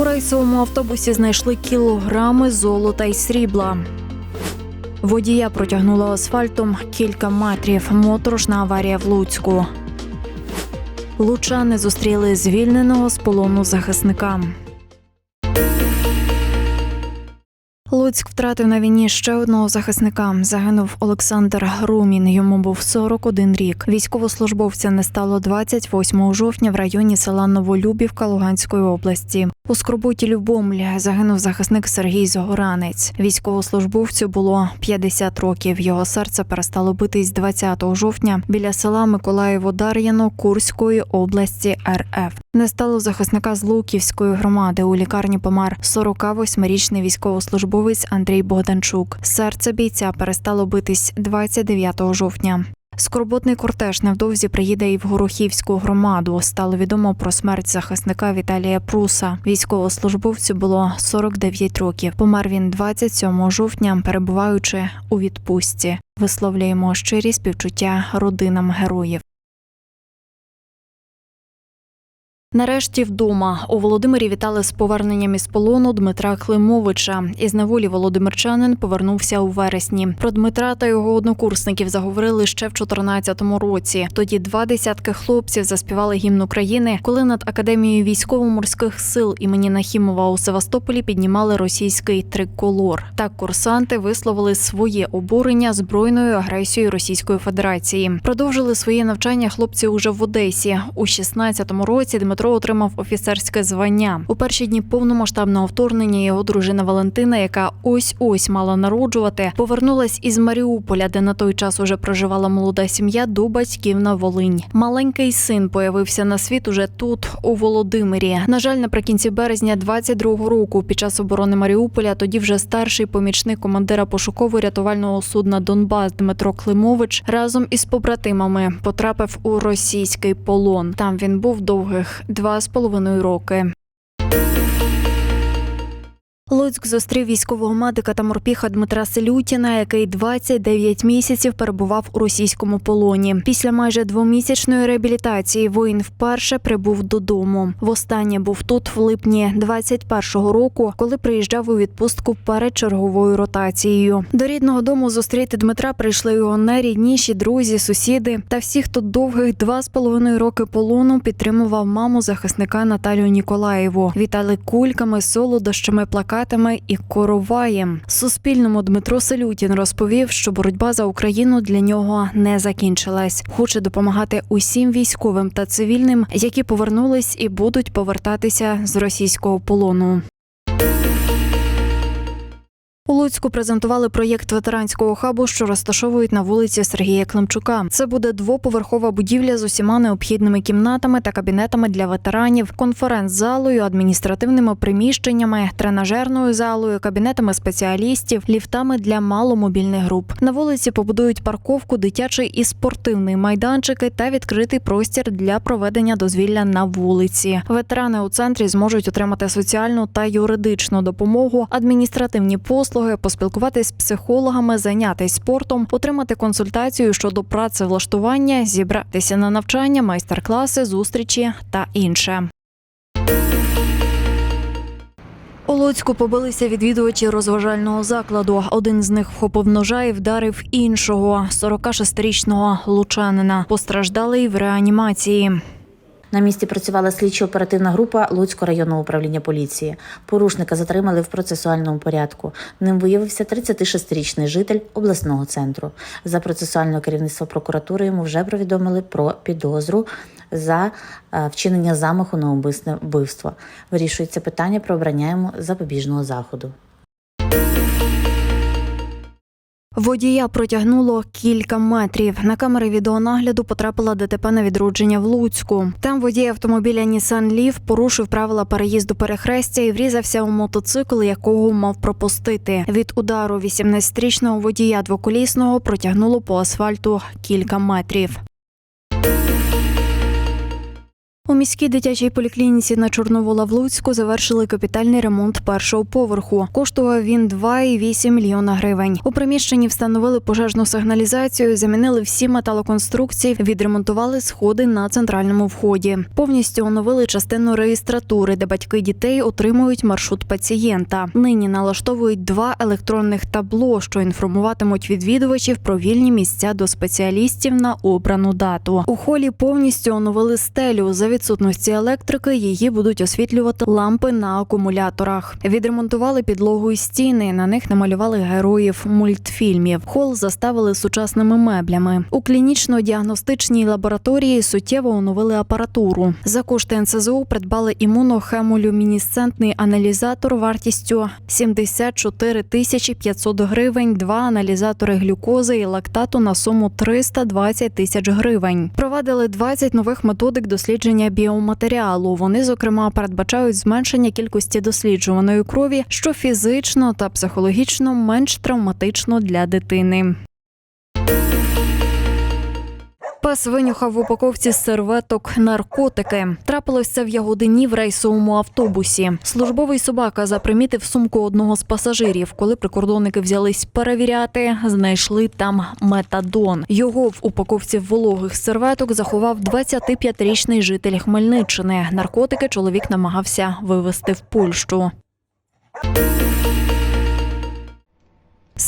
У рейсовому автобусі знайшли кілограми золота і срібла. Водія протягнуло асфальтом кілька метрів. Моторошна аварія в Луцьку. Лучани зустріли звільненого з полону захисника. Луцьк втратив на війні ще одного захисника. Загинув Олександр Румін. Йому був 41 рік. Військовослужбовця не стало 28 жовтня в районі села Новолюбівка Луганської області. У Скорботі Любомлі загинув захисник Сергій Згоранець. Військовослужбовцю було 50 років. Його серце перестало битись 20 жовтня біля села Миколаєво-Дар'яно Курської області РФ. Не стало захисника з Луківської громади. У лікарні помер 48-річний військовослужбовець Андрій Богданчук. Серце бійця перестало битись 29 жовтня. Скорботний кортеж невдовзі приїде і в Горохівську громаду. Стало відомо про смерть захисника Віталія Пруса. Військовослужбовцю було 49 років. Помер він 27 жовтня, перебуваючи у відпустці. Висловлюємо щирі співчуття родинам героїв. Нарешті вдома у Володимирі вітали з поверненням із полону Дмитра Климовича. Із неволі Володимирчанин повернувся у вересні. Про Дмитра та його однокурсників заговорили ще в 2014 році. Тоді два десятки хлопців заспівали гімн України, коли над академією військово-морських сил імені Нахімова у Севастополі піднімали російський триколор. Так курсанти висловили своє обурення збройною агресією Російської Федерації. Продовжили своє навчання хлопці уже в Одесі. У 16-му році Дмитро отримав офіцерське звання. У перші дні повномасштабного вторгнення його дружина Валентина, яка ось ось мала народжувати, повернулась із Маріуполя, де на той час уже проживала молода сім'я до батьків на Волинь. Маленький син появився на світ уже тут, у Володимирі. На жаль, наприкінці березня 22-го року, під час оборони Маріуполя, тоді вже старший помічник командира пошуково-рятувального судна Донбас Дмитро Климович разом із побратимами потрапив у російський полон. Там він був довгих два з половиною роки. Луцьк зустрів військового медика та морпіха Дмитра Селютіна, який 29 місяців перебував у російському полоні. Після майже двомісячної реабілітації воїн вперше прибув додому. Востаннє був тут в липні 21-го року, коли приїжджав у відпустку перед черговою ротацією. До рідного дому зустріти Дмитра прийшли його найрідніші друзі, сусіди та всі, хто довгих два з половиною роки полону підтримував маму захисника Наталію Ніколаєву. Вітали кульками, солодощами, плакатами і короваєм. Суспільному Дмитро Селютін розповів, що боротьба за Україну для нього не закінчилась. Хоче допомагати усім військовим та цивільним, які повернулись і будуть повертатися з російського полону. У Луцьку презентували проєкт ветеранського хабу, що розташовують на вулиці Сергія Климчука. Це буде двоповерхова будівля з усіма необхідними кімнатами та кабінетами для ветеранів, конференц-залою, адміністративними приміщеннями, тренажерною залою, кабінетами спеціалістів, ліфтами для маломобільних груп. На вулиці побудують парковку, дитячий і спортивний майданчики та відкритий простір для проведення дозвілля на вулиці. Ветерани у центрі зможуть отримати соціальну та юридичну допомогу, адміністративні послуги, поспілкуватись з психологами, зайнятися спортом, отримати консультацію щодо працевлаштування, зібратися на навчання, майстер-класи, зустрічі та інше. У Луцьку побилися відвідувачі розважального закладу. Один з них вхопив ножа і вдарив іншого 46-річного лучанина. Постраждалий в реанімації. На місці працювала слідчо-оперативна група Луцького районного управління поліції. Порушника затримали в процесуальному порядку. Ним виявився 36-річний житель обласного центру. За процесуальне керівництво прокуратури йому вже повідомили про підозру за е, вчинення замаху на вбивство. Вирішується питання про обрання йому запобіжного заходу. Водія протягнуло кілька метрів. На камери відеонагляду потрапила ДТП на відродження в Луцьку. Там водій автомобіля Nissan Leaf порушив правила переїзду перехрестя і врізався у мотоцикл, якого мав пропустити. Від удару 18-річного водія двоколісного протягнуло по асфальту кілька метрів. У міській дитячій поліклініці на Чорновола в Луцьку завершили капітальний ремонт першого поверху. Коштував він 2,8 мільйона гривень. У приміщенні встановили пожежну сигналізацію, замінили всі металоконструкції, відремонтували сходи на центральному вході. Повністю оновили частину реєстратури, де батьки дітей отримують маршрут пацієнта. Нині налаштовують два електронних табло, що інформуватимуть відвідувачів про вільні місця до спеціалістів на обрану дату. У холі повністю оновили стелю. Відсутності електрики її будуть освітлювати лампи на акумуляторах. Відремонтували підлогу і стіни. На них намалювали героїв мультфільмів. Хол заставили сучасними меблями. У клінічно-діагностичній лабораторії суттєво оновили апаратуру. За кошти НСЗУ придбали імунохемолюмінесцентний аналізатор вартістю 74 тисячі 500 гривень, два аналізатори глюкози і лактату на суму 320 тисяч гривень. Провадили 20 нових методик дослідження біоматеріалу. Вони, зокрема, передбачають зменшення кількості досліджуваної крові, що фізично та психологічно менш травматично для дитини. Пес винюхав в упаковці серветок наркотики. Трапилось це в Ягодині в рейсовому автобусі. Службовий собака запримітив сумку одного з пасажирів. Коли прикордонники взялись перевіряти, знайшли там метадон. Його в упаковці вологих серветок заховав 25-річний житель Хмельниччини. Наркотики чоловік намагався вивезти в Польщу.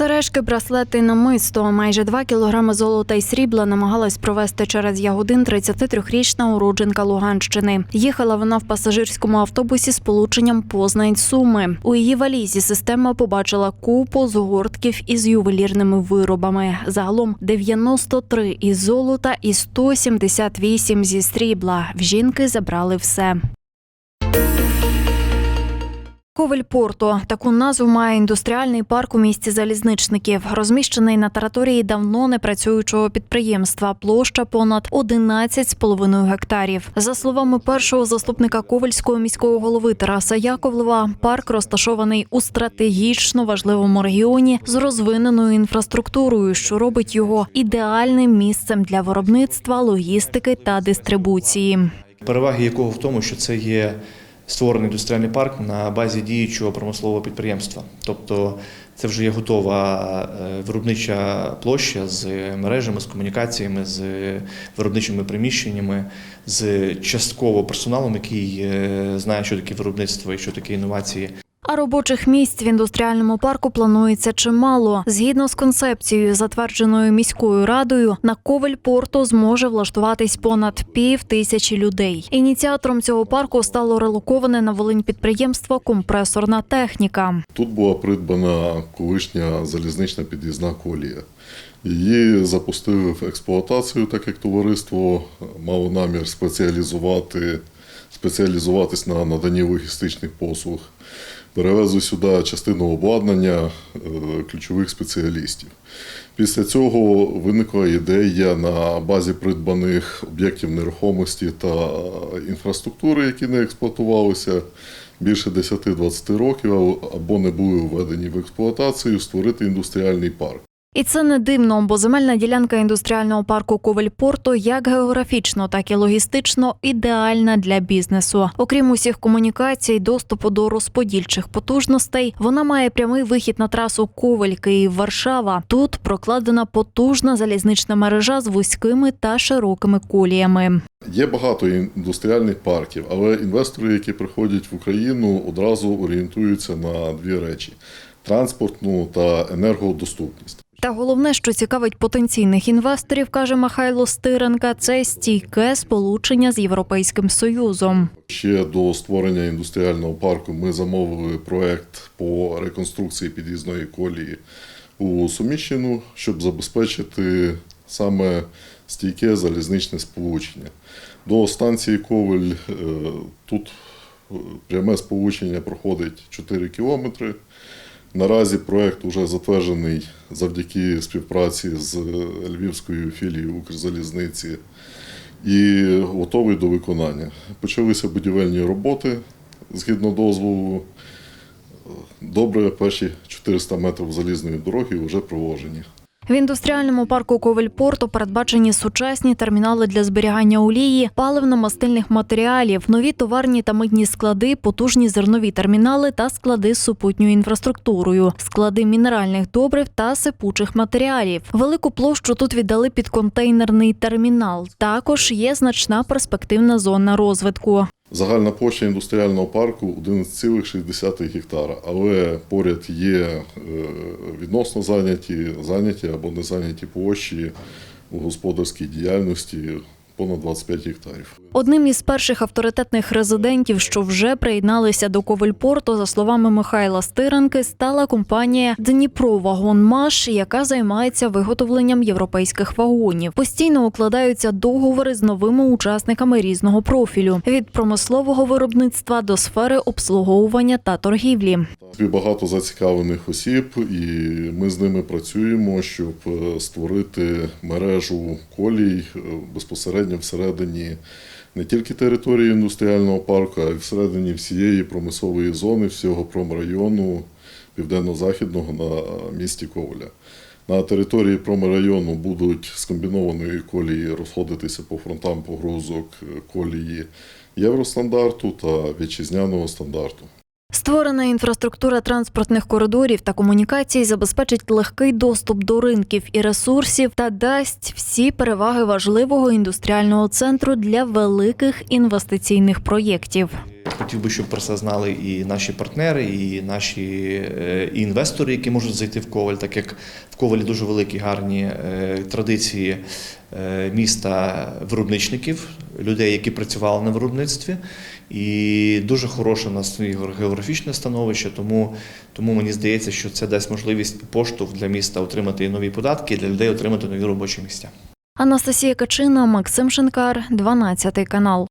Сережки, браслети, намисто, майже 2 кілограми золота і срібла намагалась провести через Ягодин 33-річна уродженка Луганщини. Їхала вона в пасажирському автобусі з полученням Познань Суми. У її валізі система побачила купу згортків із ювелірними виробами. Загалом 93 із золота і 178 зі срібла. В жінки забрали все. Ковель Порто таку назву має індустріальний парк у місті залізничників, розміщений на території давно не працюючого підприємства. Площа понад 11,5 гектарів. За словами першого заступника Ковельського міського голови Тараса Яковлева, парк розташований у стратегічно важливому регіоні з розвиненою інфраструктурою, що робить його ідеальним місцем для виробництва, логістики та дистрибуції. Переваги якого в тому, що це є створений індустріальний парк на базі діючого промислового підприємства. Тобто це вже є готова е, виробнича площа з мережами, з комунікаціями, з виробничими приміщеннями, з частково персоналом, який е, знає, що таке виробництво і що таке інновації. А робочих місць в індустріальному парку планується чимало. Згідно з концепцією, затвердженою міською радою, на ковель порту зможе влаштуватись понад пів тисячі людей. Ініціатором цього парку стало релоковане на Волинь підприємство Компресорна техніка. Тут була придбана колишня залізнична під'їзна колія. Її запустили в експлуатацію, так як товариство мало намір спеціалізувати, спеціалізуватись на наданні логістичних послуг. Перевезли сюди частину обладнання е, ключових спеціалістів. Після цього виникла ідея на базі придбаних об'єктів нерухомості та інфраструктури, які не експлуатувалися більше 10-20 років або не були введені в експлуатацію, створити індустріальний парк. І це не дивно, бо земельна ділянка індустріального парку Ковельпорто як географічно, так і логістично ідеальна для бізнесу. Окрім усіх комунікацій, доступу до розподільчих потужностей, вона має прямий вихід на трасу Ковель Київ Варшава. Тут прокладена потужна залізнична мережа з вузькими та широкими коліями. Є багато індустріальних парків, але інвестори, які приходять в Україну, одразу орієнтуються на дві речі: транспортну та енергодоступність. Та головне, що цікавить потенційних інвесторів, каже Михайло Стиренка, це стійке сполучення з Європейським Союзом. Ще до створення індустріального парку ми замовили проект по реконструкції під'їзної колії у Суміщину, щоб забезпечити саме стійке залізничне сполучення. До станції Ковель е, тут е, пряме сполучення проходить 4 кілометри. Наразі проект вже затверджений завдяки співпраці з Львівською філією Укрзалізниці і готовий до виконання. Почалися будівельні роботи згідно дозволу. Добре, перші 400 метрів залізної дороги вже проложені. В індустріальному парку Ковельпорту передбачені сучасні термінали для зберігання олії, паливно-мастильних матеріалів, нові товарні та митні склади, потужні зернові термінали та склади з супутньою інфраструктурою, склади мінеральних добрив та сипучих матеріалів. Велику площу тут віддали під контейнерний термінал. Також є значна перспективна зона розвитку. Загальна площа індустріального парку 11,6 гектара, але поряд є е, відносно зайняті, зайняті або не зайняті площі у господарській діяльності понад 25 гектарів. Одним із перших авторитетних резидентів, що вже приєдналися до Ковельпорту, за словами Михайла Стиренки, стала компанія Дніпровагонмаш, яка займається виготовленням європейських вагонів. Постійно укладаються договори з новими учасниками різного профілю від промислового виробництва до сфери обслуговування та торгівлі. Багато зацікавлених осіб, і ми з ними працюємо, щоб е, створити мережу колій е, безпосередньо всередині не тільки території індустріального парку, а й всередині всієї промислової зони, всього промрайону південно-західного на місті Коваля. На території промрайону будуть з комбінованої колії розходитися по фронтам погрузок колії євростандарту та вітчизняного стандарту. Створена інфраструктура транспортних коридорів та комунікацій забезпечить легкий доступ до ринків і ресурсів та дасть всі переваги важливого індустріального центру для великих інвестиційних проєктів. Хотів би, щоб про це знали і наші партнери, і наші е, і інвестори, які можуть зайти в Коваль, так як в Ковалі дуже великі гарні е, традиції е, міста виробничників, людей, які працювали на виробництві, і дуже хороше у нас географічне становище. Тому, тому мені здається, що це дасть можливість поштовх для міста отримати нові податки, для людей отримати нові робочі місця. Анастасія Качина, Максим Шинкар, 12 канал.